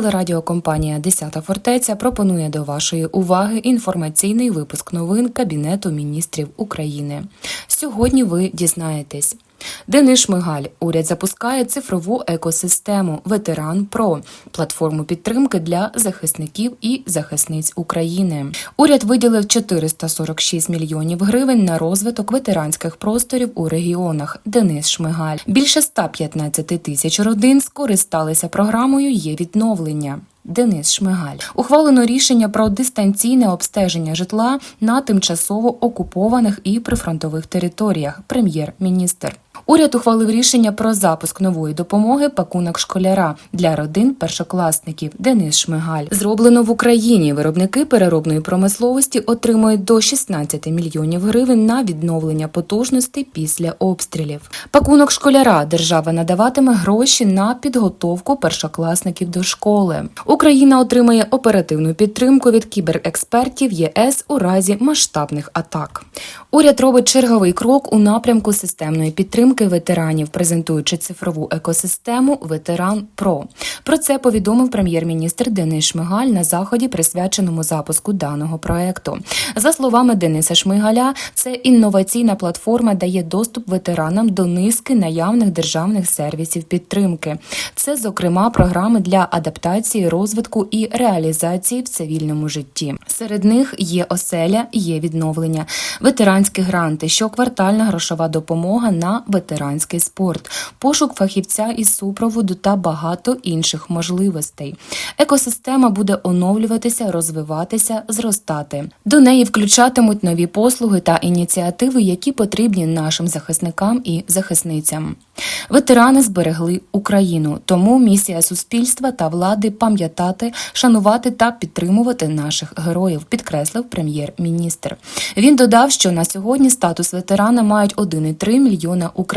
Телерадіокомпанія Десята фортеця пропонує до вашої уваги інформаційний випуск новин Кабінету міністрів України. Сьогодні ви дізнаєтесь. Денис Шмигаль. Уряд запускає цифрову екосистему Ветеран Про платформу підтримки для захисників і захисниць України. Уряд виділив 446 мільйонів гривень на розвиток ветеранських просторів у регіонах. Денис Шмигаль. Більше 115 тисяч родин скористалися програмою Є відновлення. Денис Шмигаль ухвалено рішення про дистанційне обстеження житла на тимчасово окупованих і прифронтових територіях. Прем'єр-міністр. Уряд ухвалив рішення про запуск нової допомоги пакунок школяра для родин першокласників. Денис Шмигаль зроблено в Україні. Виробники переробної промисловості отримують до 16 мільйонів гривень на відновлення потужностей після обстрілів. Пакунок школяра держава надаватиме гроші на підготовку першокласників до школи. Україна отримає оперативну підтримку від кіберекспертів ЄС у разі масштабних атак. Уряд робить черговий крок у напрямку системної підтримки ветеранів, презентуючи цифрову екосистему Ветеран Про. Про це повідомив прем'єр-міністр Денис Шмигаль на заході, присвяченому запуску даного проекту. За словами Дениса Шмигаля, це інноваційна платформа дає доступ ветеранам до низки наявних державних сервісів підтримки. Це, зокрема, програми для адаптації, розвитку і реалізації в цивільному житті. Серед них є оселя, є відновлення, ветеранські гранти, щоквартальна грошова допомога на ветеранський спорт, пошук фахівця із супроводу та багато інших можливостей. Екосистема буде оновлюватися, розвиватися, зростати. До неї включатимуть нові послуги та ініціативи, які потрібні нашим захисникам і захисницям. Ветерани зберегли Україну, тому місія суспільства та влади пам'ятати, шанувати та підтримувати наших героїв, підкреслив прем'єр-міністр. Він додав, що на сьогодні статус ветерана мають 1,3 мільйона українців,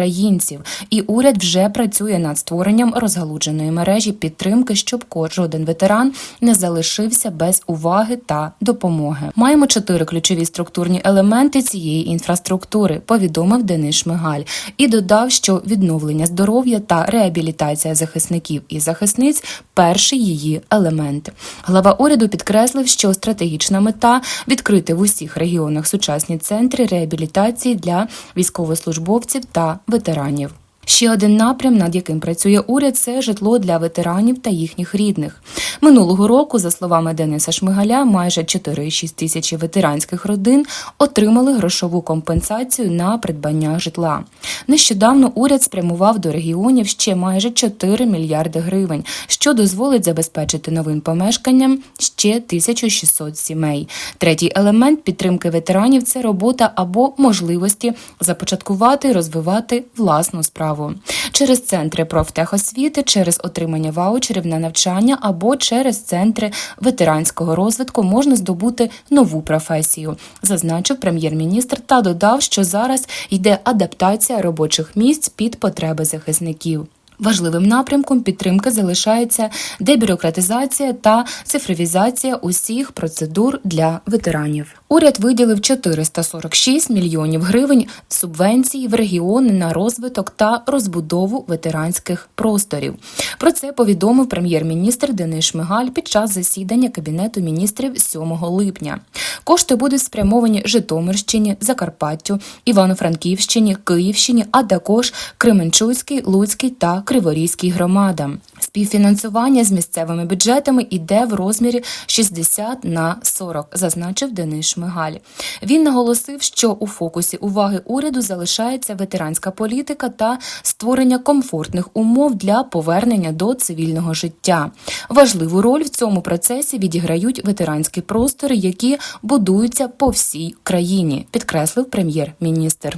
і уряд вже працює над створенням розгалудженої мережі підтримки, щоб кожен ветеран не залишився без уваги та допомоги. Маємо чотири ключові структурні елементи цієї інфраструктури, повідомив Денис Шмигаль, і додав, що відновлення здоров'я та реабілітація захисників і захисниць перший її елемент. Глава уряду підкреслив, що стратегічна мета відкрити в усіх регіонах сучасні центри реабілітації для військовослужбовців та ветеранів. Ще один напрям, над яким працює уряд, це житло для ветеранів та їхніх рідних. Минулого року, за словами Дениса Шмигаля, майже 4,6 тисячі ветеранських родин отримали грошову компенсацію на придбання житла. Нещодавно уряд спрямував до регіонів ще майже 4 мільярди гривень, що дозволить забезпечити новим помешканням ще 1600 сімей. Третій елемент підтримки ветеранів це робота або можливості започаткувати, розвивати власну справу через центри профтехосвіти, через отримання ваучерів на навчання або через центри ветеранського розвитку можна здобути нову професію, зазначив прем'єр-міністр та додав, що зараз йде адаптація робочих місць під потреби захисників. Важливим напрямком підтримки залишається дебюрократизація та цифровізація усіх процедур для ветеранів. Уряд виділив 446 мільйонів гривень субвенцій в регіони на розвиток та розбудову ветеранських просторів. Про це повідомив прем'єр-міністр Денис Шмигаль під час засідання кабінету міністрів 7 липня. Кошти будуть спрямовані Житомирщині, Закарпаттю, Івано-Франківщині, Київщині, а також Кременчуцькій, Луцькій та Криворізькій громадам. Співфінансування з місцевими бюджетами йде в розмірі 60 на 40, зазначив Денис Шмигаль. Він наголосив, що у фокусі уваги уряду залишається ветеранська політика та створення комфортних умов для повернення до цивільного життя. Важливу роль в цьому процесі відіграють ветеранські простори, які будуються по всій країні, підкреслив прем'єр-міністр.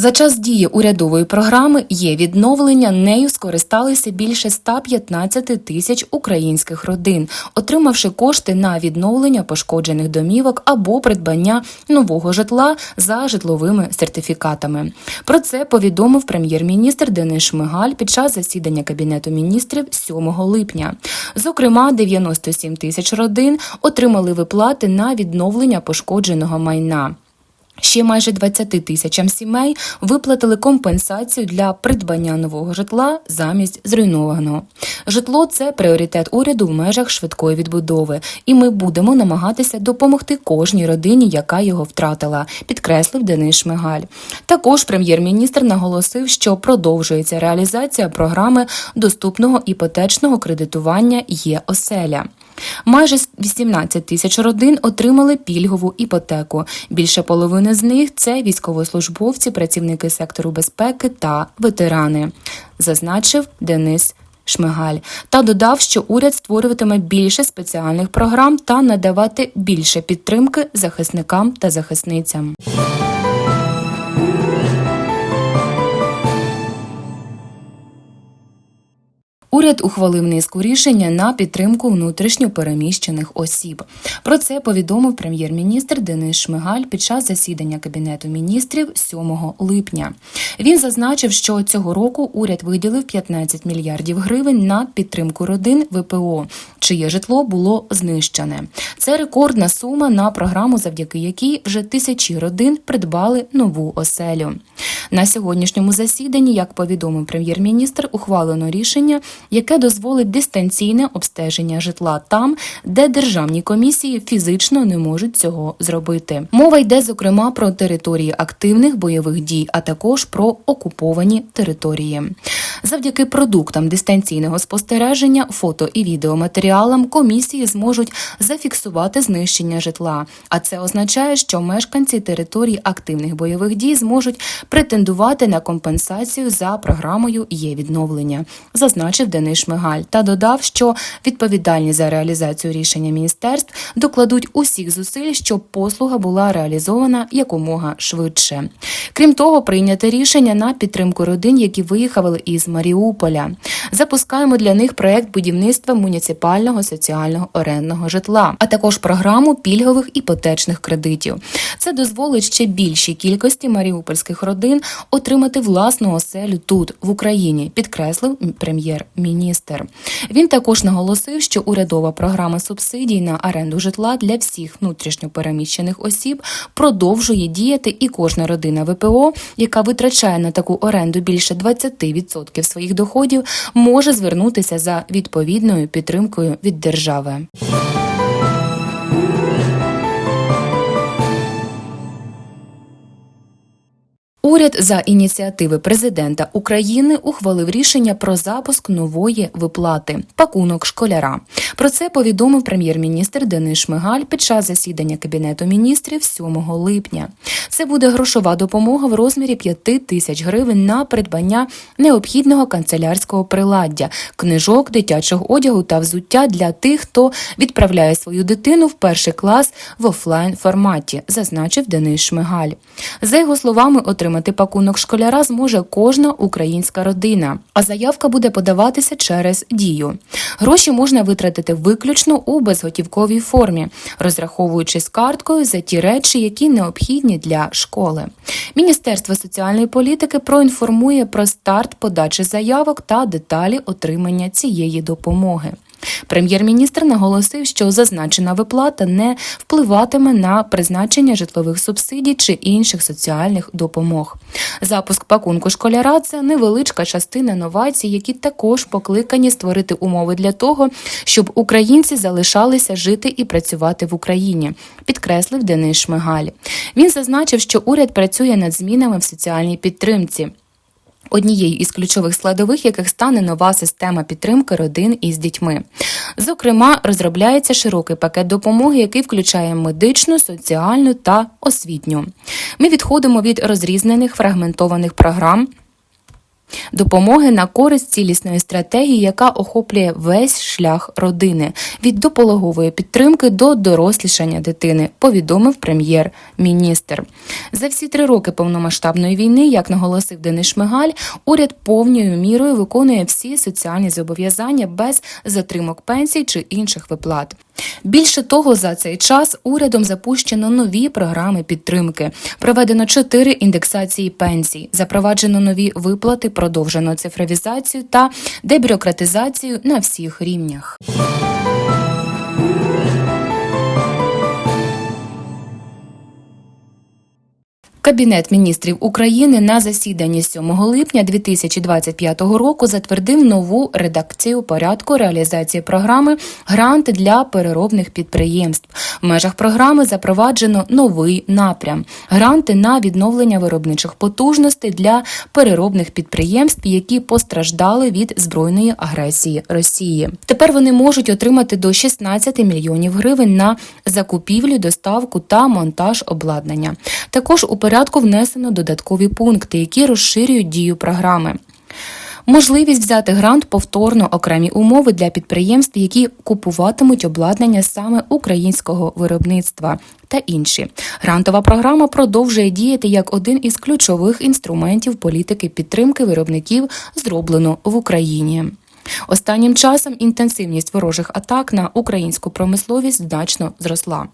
За час дії урядової програми є відновлення. Нею скористалися більше 115 тисяч українських родин, отримавши кошти на відновлення пошкоджених домівок або придбання нового житла за житловими сертифікатами. Про це повідомив прем'єр-міністр Денис Шмигаль під час засідання кабінету міністрів 7 липня. Зокрема, 97 тисяч родин отримали виплати на відновлення пошкодженого майна. Ще майже 20 тисячам сімей виплатили компенсацію для придбання нового житла замість зруйнованого. Житло це пріоритет уряду в межах швидкої відбудови, і ми будемо намагатися допомогти кожній родині, яка його втратила, підкреслив Денис Шмигаль. Також прем'єр-міністр наголосив, що продовжується реалізація програми доступного іпотечного кредитування є оселя. Майже 18 тисяч родин отримали пільгову іпотеку. Більше половини з них це військовослужбовці, працівники сектору безпеки та ветерани, зазначив Денис. Шмигаль та додав, що уряд створюватиме більше спеціальних програм та надавати більше підтримки захисникам та захисницям. Уряд ухвалив низку рішення на підтримку внутрішньо переміщених осіб. Про це повідомив прем'єр-міністр Денис Шмигаль під час засідання кабінету міністрів 7 липня. Він зазначив, що цього року уряд виділив 15 мільярдів гривень на підтримку родин ВПО, чиє житло було знищене. Це рекордна сума на програму, завдяки якій вже тисячі родин придбали нову оселю. На сьогоднішньому засіданні, як повідомив прем'єр-міністр, ухвалено рішення, яке дозволить дистанційне обстеження житла там, де державні комісії фізично не можуть цього зробити. Мова йде зокрема про території активних бойових дій, а також про окуповані території. Завдяки продуктам дистанційного спостереження, фото і відеоматеріалам комісії зможуть зафіксувати знищення житла. А це означає, що мешканці територій активних бойових дій зможуть претендувати на компенсацію за програмою є відновлення, зазначив Денис Шмигаль та додав, що відповідальні за реалізацію рішення міністерств докладуть усіх зусиль, щоб послуга була реалізована якомога швидше. Крім того, прийняте рішення на підтримку родин, які виїхали із Маріуполя. Запускаємо для них проект будівництва муніципального соціального орендного житла, а також програму пільгових іпотечних кредитів. Це дозволить ще більшій кількості маріупольських родин отримати власну оселю тут, в Україні, підкреслив прем'єр-міністр. Він також наголосив, що урядова програма субсидій на оренду житла для всіх внутрішньопереміщених осіб продовжує діяти, і кожна родина ВПО, яка витрачає на таку оренду більше 20% своїх доходів, може звернутися за відповідною підтримкою від держави. Уряд за ініціативи президента України ухвалив рішення про запуск нової виплати пакунок школяра. Про це повідомив прем'єр-міністр Денис Шмигаль під час засідання кабінету міністрів 7 липня. Це буде грошова допомога в розмірі 5 тисяч гривень на придбання необхідного канцелярського приладдя, книжок, дитячого одягу та взуття для тих, хто відправляє свою дитину в перший клас в офлайн форматі, зазначив Денис Шмигаль. За його словами, отримати пакунок школяра зможе кожна українська родина, а заявка буде подаватися через дію. Гроші можна витратити виключно у безготівковій формі, розраховуючись карткою за ті речі, які необхідні для школи. Міністерство соціальної політики проінформує про старт подачі заявок та деталі отримання цієї допомоги. Прем'єр-міністр наголосив, що зазначена виплата не впливатиме на призначення житлових субсидій чи інших соціальних допомог. Запуск пакунку школяра це невеличка частина новацій, які також покликані створити умови для того, щоб українці залишалися жити і працювати в Україні, підкреслив Денис Шмигаль. Він зазначив, що уряд працює над змінами в соціальній підтримці. Однією із ключових складових, яких стане нова система підтримки родин із дітьми. Зокрема, розробляється широкий пакет допомоги, який включає медичну, соціальну та освітню. Ми відходимо від розрізнених фрагментованих програм. Допомоги на користь цілісної стратегії, яка охоплює весь шлях родини від допологової підтримки до дорослішання дитини, повідомив прем'єр-міністр. За всі три роки повномасштабної війни, як наголосив Денис Шмигаль, уряд повною мірою виконує всі соціальні зобов'язання без затримок пенсій чи інших виплат. Більше того, за цей час урядом запущено нові програми підтримки. Проведено чотири індексації пенсій, запроваджено нові виплати, продовжено цифровізацію та дебюрократизацію на всіх рівнях. Кабінет міністрів України на засіданні 7 липня 2025 року затвердив нову редакцію порядку реалізації програми Гранти для переробних підприємств. В межах програми запроваджено новий напрям гранти на відновлення виробничих потужностей для переробних підприємств, які постраждали від збройної агресії Росії. Тепер вони можуть отримати до 16 мільйонів гривень на закупівлю, доставку та монтаж обладнання. Також у порядку внесено додаткові пункти, які розширюють дію програми. Можливість взяти грант повторно окремі умови для підприємств, які купуватимуть обладнання саме українського виробництва та інші. Грантова програма продовжує діяти як один із ключових інструментів політики підтримки виробників, зроблено в Україні. Останнім часом інтенсивність ворожих атак на українську промисловість значно зросла.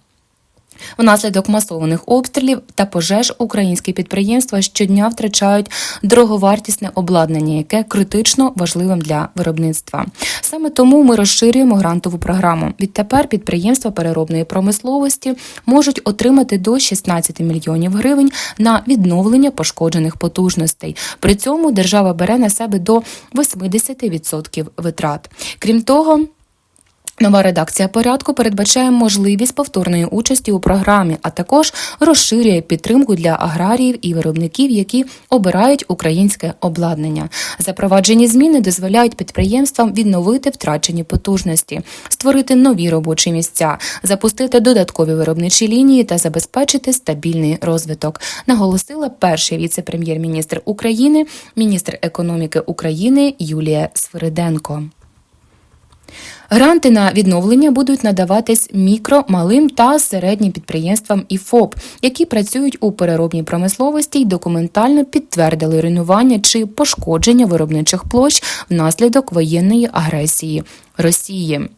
Внаслідок масованих обстрілів та пожеж українські підприємства щодня втрачають дороговартісне обладнання, яке критично важливим для виробництва. Саме тому ми розширюємо грантову програму. Відтепер підприємства переробної промисловості можуть отримати до 16 мільйонів гривень на відновлення пошкоджених потужностей. При цьому держава бере на себе до 80% витрат. Крім того. Нова редакція порядку передбачає можливість повторної участі у програмі, а також розширює підтримку для аграріїв і виробників, які обирають українське обладнання. Запроваджені зміни дозволяють підприємствам відновити втрачені потужності, створити нові робочі місця, запустити додаткові виробничі лінії та забезпечити стабільний розвиток. Наголосила перший віце-прем'єр-міністр України, міністр економіки України Юлія Свириденко. Гранти на відновлення будуть надаватись мікро, малим та середнім підприємствам і ФОП, які працюють у переробній промисловості й документально підтвердили руйнування чи пошкодження виробничих площ внаслідок воєнної агресії Росії.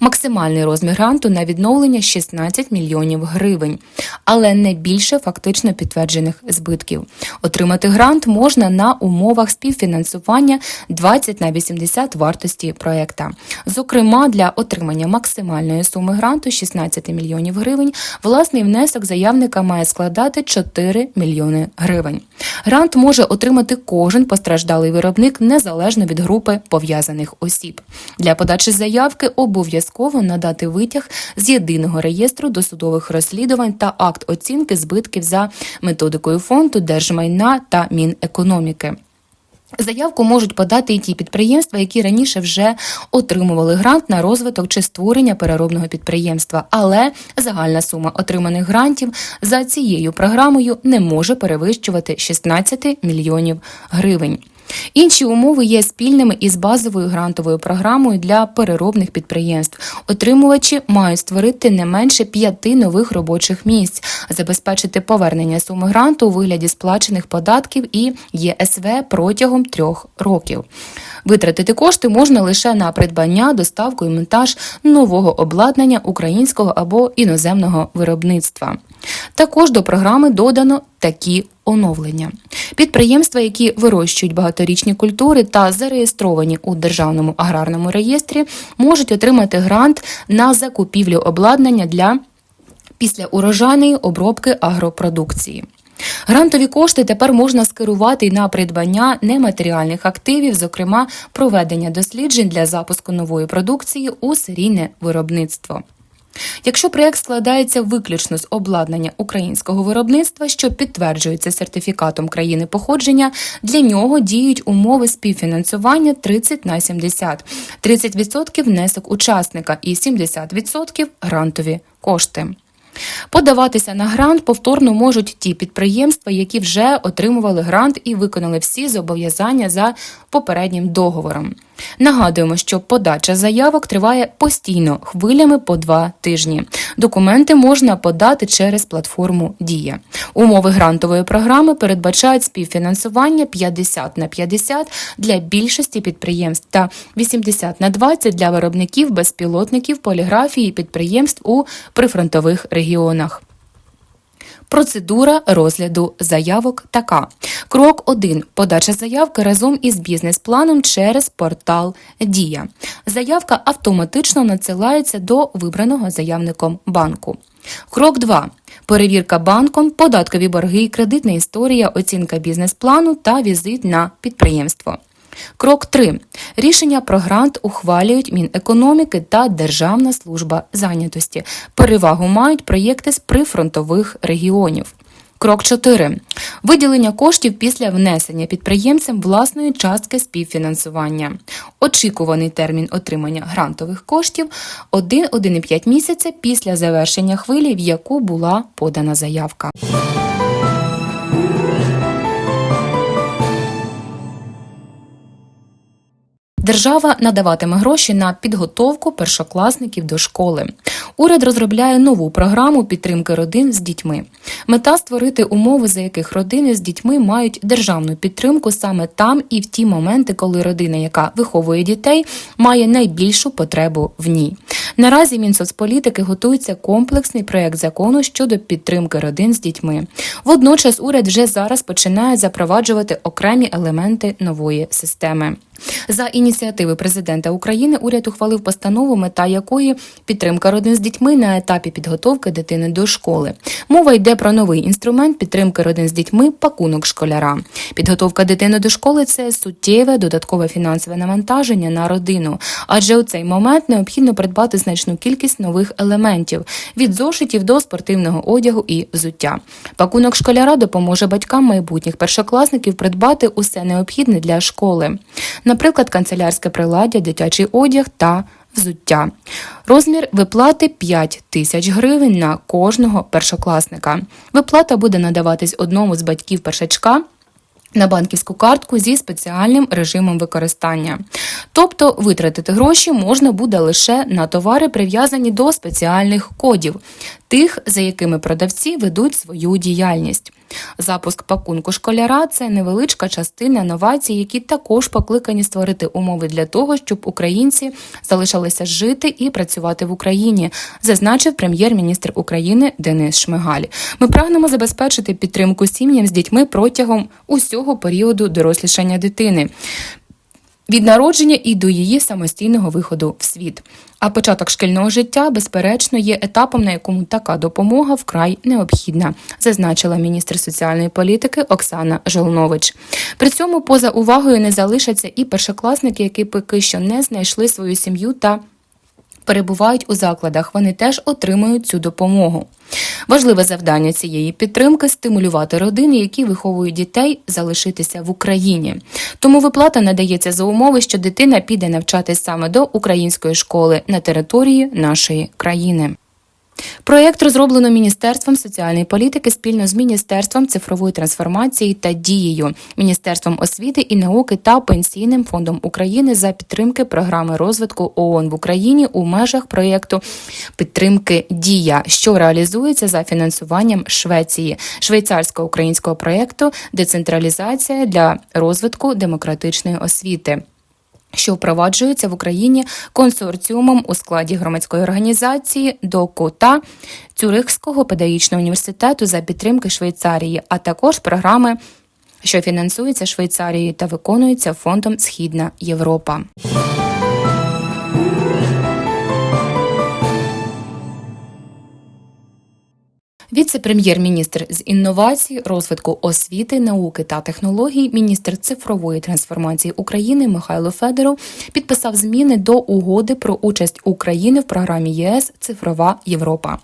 Максимальний розмір гранту на відновлення 16 мільйонів гривень, але не більше фактично підтверджених збитків. Отримати грант можна на умовах співфінансування 20 на 80 вартості проекта. Зокрема, для отримання максимальної суми гранту 16 мільйонів гривень власний внесок заявника має складати 4 мільйони гривень. Грант може отримати кожен постраждалий виробник незалежно від групи пов'язаних осіб. Для подачі заявки обов'язково надати витяг з єдиного реєстру досудових розслідувань та акт оцінки збитків за методикою фонду держмайна та Мінекономіки. Заявку можуть подати і ті підприємства, які раніше вже отримували грант на розвиток чи створення переробного підприємства, але загальна сума отриманих грантів за цією програмою не може перевищувати 16 мільйонів гривень. Інші умови є спільними із базовою грантовою програмою для переробних підприємств. Отримувачі мають створити не менше п'яти нових робочих місць, забезпечити повернення суми гранту у вигляді сплачених податків і ЄСВ протягом трьох років. Витратити кошти можна лише на придбання, доставку і монтаж нового обладнання українського або іноземного виробництва. Також до програми додано такі оновлення. Підприємства, які вирощують багаторічні культури та зареєстровані у державному аграрному реєстрі, можуть отримати грант на закупівлю обладнання для післяурожайної обробки агропродукції. Грантові кошти тепер можна скерувати на придбання нематеріальних активів, зокрема проведення досліджень для запуску нової продукції у серійне виробництво. Якщо проєкт складається виключно з обладнання українського виробництва, що підтверджується сертифікатом країни походження, для нього діють умови співфінансування 30 на 70, 30% внесок учасника і 70% грантові кошти. Подаватися на грант повторно можуть ті підприємства, які вже отримували грант і виконали всі зобов'язання за попереднім договором. Нагадуємо, що подача заявок триває постійно хвилями по два тижні. Документи можна подати через платформу Дія. Умови грантової програми передбачають співфінансування 50 на 50 для більшості підприємств та 80 на 20 для виробників безпілотників поліграфії підприємств у прифронтових регіонах. Процедура розгляду заявок така: крок 1. подача заявки разом із бізнес-планом через портал Дія. Заявка автоматично надсилається до вибраного заявником банку. Крок 2. Перевірка банком, податкові борги, кредитна історія, оцінка бізнес-плану та візит на підприємство. Крок 3. Рішення про грант ухвалюють Мінекономіки та Державна служба зайнятості. Перевагу мають проєкти з прифронтових регіонів. Крок 4. Виділення коштів після внесення підприємцям власної частки співфінансування. Очікуваний термін отримання грантових коштів 1-1,5 місяця після завершення хвилі, в яку була подана заявка. Держава надаватиме гроші на підготовку першокласників до школи. Уряд розробляє нову програму підтримки родин з дітьми. Мета створити умови, за яких родини з дітьми мають державну підтримку саме там і в ті моменти, коли родина, яка виховує дітей, має найбільшу потребу в ній. Наразі Мінсоцполітики готується комплексний проект закону щодо підтримки родин з дітьми. Водночас уряд вже зараз починає запроваджувати окремі елементи нової системи. За ініціативи президента України уряд ухвалив постанову, мета якої підтримка родин з дітьми на етапі підготовки дитини до школи. Мова йде про новий інструмент підтримки родин з дітьми пакунок школяра. Підготовка дитини до школи це суттєве додаткове фінансове навантаження на родину, адже у цей момент необхідно придбати значну кількість нових елементів від зошитів до спортивного одягу і взуття. Пакунок школяра допоможе батькам майбутніх першокласників придбати усе необхідне для школи наприклад, канцелярське приладдя, дитячий одяг та взуття. Розмір виплати 5 тисяч гривень на кожного першокласника. Виплата буде надаватись одному з батьків першачка. На банківську картку зі спеціальним режимом використання, тобто витратити гроші можна буде лише на товари, прив'язані до спеціальних кодів, тих, за якими продавці ведуть свою діяльність. Запуск пакунку школяра це невеличка частина новацій, які також покликані створити умови для того, щоб українці залишалися жити і працювати в Україні, зазначив прем'єр-міністр України Денис Шмигаль. Ми прагнемо забезпечити підтримку сім'ям з дітьми протягом усього періоду дорослішання дитини від народження і до її самостійного виходу в світ. А початок шкільного життя, безперечно, є етапом, на якому така допомога вкрай необхідна, зазначила міністр соціальної політики Оксана Жолнович. При цьому поза увагою не залишаться і першокласники, які поки що не знайшли свою сім'ю та перебувають у закладах. Вони теж отримують цю допомогу. Важливе завдання цієї підтримки стимулювати родини, які виховують дітей, залишитися в Україні. Тому виплата надається за умови, що дитина піде навчатись саме до української школи на території нашої країни. Проєкт розроблено Міністерством соціальної політики спільно з Міністерством цифрової трансформації та дією, Міністерством освіти і науки та Пенсійним фондом України за підтримки програми розвитку ООН в Україні у межах проєкту підтримки Дія, що реалізується за фінансуванням Швеції, швейцарсько-українського проєкту Децентралізація для розвитку демократичної освіти що впроваджується в Україні консорціумом у складі громадської організації ДОКОТА Цюрихського педагогічного університету за підтримки Швейцарії, а також програми, що фінансуються Швейцарією та виконуються фондом Східна Європа. Віце-прем'єр-міністр з інновацій, розвитку освіти, науки та технологій, міністр цифрової трансформації України Михайло Федоров підписав зміни до угоди про участь України в програмі ЄС Цифрова Європа.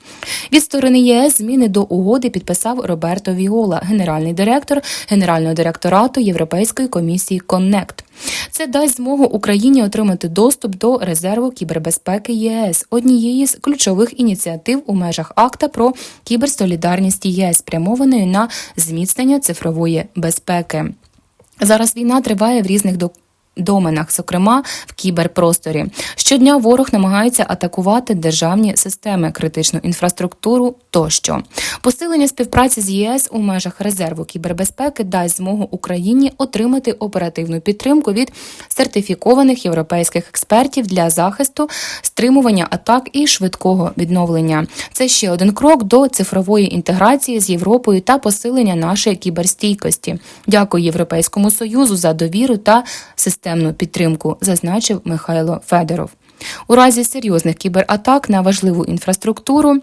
Від сторони ЄС зміни до угоди підписав Роберто Віола, генеральний директор Генерального директорату Європейської комісії Коннект. Це дасть змогу Україні отримати доступ до резерву кібербезпеки ЄС, однієї з ключових ініціатив у межах акта про кіберсолідарність ЄС, спрямованої на зміцнення цифрової безпеки. Зараз війна триває в різних доменах, зокрема в кіберпросторі. Щодня ворог намагається атакувати державні системи, критичну інфраструктуру тощо. Посилення співпраці з ЄС у межах резерву кібербезпеки дасть змогу Україні отримати оперативну підтримку від сертифікованих європейських експертів для захисту, стримування атак і швидкого відновлення. Це ще один крок до цифрової інтеграції з Європою та посилення нашої кіберстійкості. Дякую Європейському союзу за довіру та системну підтримку, зазначив Михайло Федоров. У разі серйозних кібератак на важливу інфраструктуру.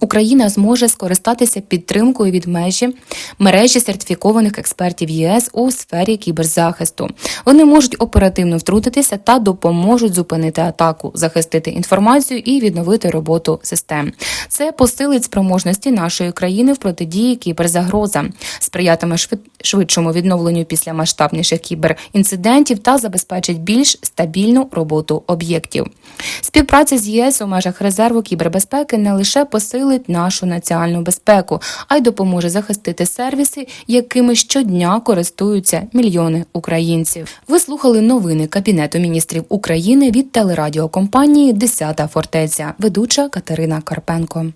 Україна зможе скористатися підтримкою від межі мережі сертифікованих експертів ЄС у сфері кіберзахисту. Вони можуть оперативно втрутитися та допоможуть зупинити атаку, захистити інформацію і відновити роботу систем. Це посилить спроможності нашої країни в протидії кіберзагрозам, сприятиме швид- швидшому відновленню після масштабніших кіберінцидентів та забезпечить більш стабільну роботу об'єктів. Співпраця з ЄС у межах резерву кібербезпеки не лише посилить нашу національну безпеку, а й допоможе захистити сервіси, якими щодня користуються мільйони українців. Ви слухали новини Кабінету міністрів України від телерадіокомпанії Десята фортеця, ведуча Катерина Карпенко.